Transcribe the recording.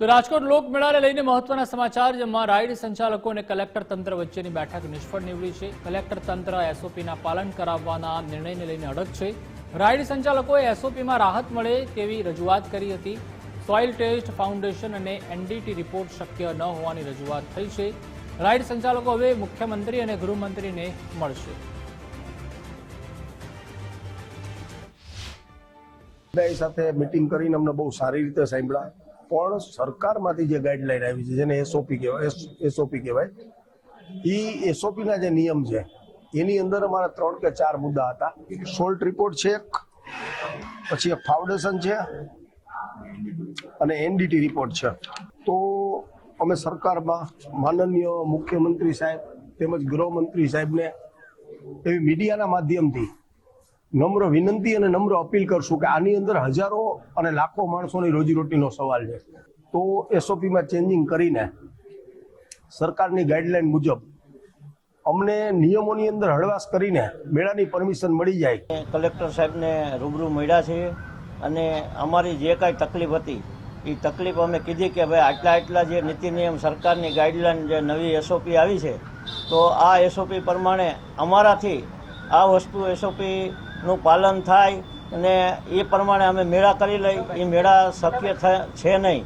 તો રાજકોટ લોકમેળાને લઈને મહત્વના સમાચાર, જેમાં રાઇડ સંચાલકો અને કલેક્ટર તંત્ર વચ્ચેની બેઠક નિષ્ફળ નીવડી છે. કલેક્ટર તંત્ર એસઓપીના પાલન કરાવવાના નિર્ણયને લઈને અડગ છે. રાઇડ સંચાલકોએ એસઓપીમાં રાહત મળે તેવી રજૂઆત કરી હતી. સોઇલ ટેસ્ટ ફાઉન્ડેશન અને એનડીટી રિપોર્ટ શક્ય ન હોવાની રજૂઆત થઈ છે. રાઇડ સંચાલકો હવે મુખ્યમંત્રી અને ગૃહમંત્રીને મળશે. સાથે મિટિંગ કરીને અમને બહુ સારી રીતે સાંભળ્યા. પણ સરકારમાંથી જે ગાઈડલાઈન આવી છે, જેને એસઓપી કહેવાય એસઓપી કહેવાય એ એસઓપીના જે નિયમ છે, એની અંદર અમારા ત્રણ કે ચાર મુદ્દા હતા. સોલ્ટ રિપોર્ટ છે એક, પછી એક ફાઉન્ડેશન છે, અને એનડીટી રિપોર્ટ છે. તો અમે સરકારમાં માનનીય મુખ્યમંત્રી સાહેબ તેમજ ગૃહમંત્રી સાહેબને એવી મીડિયાના માધ્યમથી નમ્ર વિનંતી અને નમ્ર અપીલ કરશું કે આની અંદર હજારો અને લાખો માણસોની રોજીરોટીનો સવાલ છે. તો એસઓપીમાં ચેન્જિંગ કરીને સરકારની ગાઈડલાઈન મુજબ અમને નિયમોની અંદર હળવાશ કરીને મેળાની પરમિશન મળી જાય. કલેક્ટર સાહેબને રૂબરૂ મળ્યા છે અને અમારી જે કાંઈ તકલીફ હતી, એ તકલીફ અમે કીધી કે ભાઈ આટલા આટલા જે નીતિ નિયમ સરકારની ગાઈડલાઈન જે નવી એસઓપી આવી છે, તો આ એસઓપી પ્રમાણે અમારાથી આ વસ્તુ એસઓપીનું પાલન થાય અને એ પ્રમાણે અમે મેળા કરી લઈ. એ મેળા શક્ય છે નહીં.